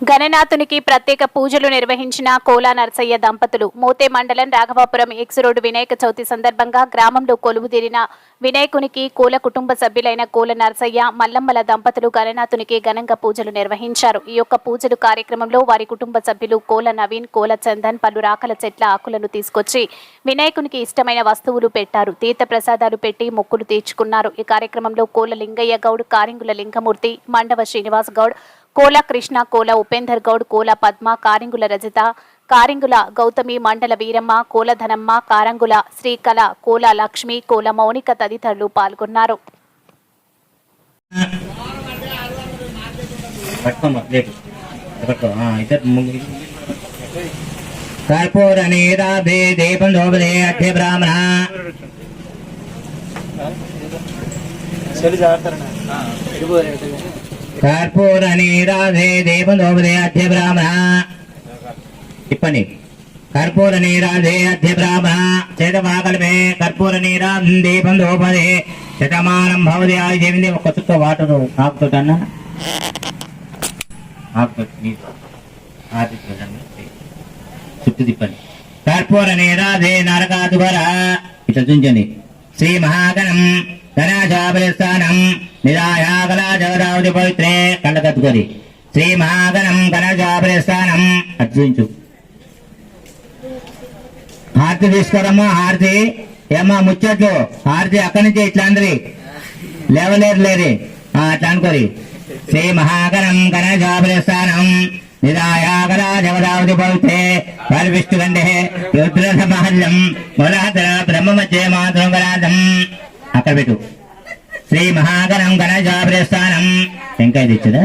గణనాథునికి ప్రత్యేక పూజలు నిర్వహించిన కోలా నరసయ్య దంపతులు మోతే మండలం రాఘవాపురం ఎక్స్ రోడ్డు వినాయక చవితి సందర్భంగా గ్రామంలో కొలువుదీరిన వినాయకునికి కోల కుటుంబ సభ్యులైన కోల నరసయ్య మల్లమ్మల దంపతులు గణనాథునికి ఘనంగా పూజలు నిర్వహించారు. ఈ యొక్క పూజలు కార్యక్రమంలో వారి కుటుంబ సభ్యులు కోల నవీన్ కోల చందన్ పలు రాకల చెట్ల ఆకులను తీసుకొచ్చి వినాయకునికి ఇష్టమైన వస్తువులు పెట్టారు. తీర్థ ప్రసాదాలు పెట్టి మొక్కులు తీర్చుకున్నారు. ఈ కార్యక్రమంలో కోల లింగయ్య గౌడ్ కారింగుల లింగమూర్తి మండవ శ్రీనివాస్ గౌడ్ కోల కృష్ణ కోల ఉపేందర్ గౌడ్ కోల పద్మ కారింగుల రజిత కారింగుల గౌతమి మండల వీరమ్మ కోల ధనమ్మ కారంగుల శ్రీకళ కోల లక్ష్మి కోల మౌనిక తదితరులు పాల్గొన్నారు. జాగ్రత్త కర్పూర నీరాధే దేవలోపదే అధ్య బ్రాహ్మణ. ఇప్పని కర్పూర నీరాధే అధ్య బ్రాహ్మణ. చేతమాకల్పే కర్పూర నీరా దీపం లోపదే శతమానం భవది ఆది చెప్పింది ఒక చుక్క వాటర్ ఆకుతోటన్నా ఆకుతోటి చుట్టూ తిప్పండి. కర్పూర నీరాధే నరకాదువర ఇట్లా చూంచండి శ్రీ మహాగణం గణాశాపరిస్థానం స్థానం కళా జగదావతి పవిత్రే కళ్ళ కత్తుకొని శ్రీ మహాగణం గణాశాపరిస్థానం అర్చించు హారతి తీసుకోరమ్మా హారతి. ఏమ్మా ముచ్చట్లు. హారతి అక్కడి నుంచి ఇట్లాంటిది లేవలేరు లేరు అట్లా అనుకోరి. శ్రీ మహాగణం గణజాపరిస్థానం నిరాయాగరా జగదావతి పవిత్రే. పరివిష్టు గండే రుద్ర సమహల్యం మొలాతర బ్రహ్మ మధ్య మాతృ అక్కడ పెట్టు. శ్రీ మహాగణం గణజాపరిస్థానం వెంకయ్య తెచ్చదా?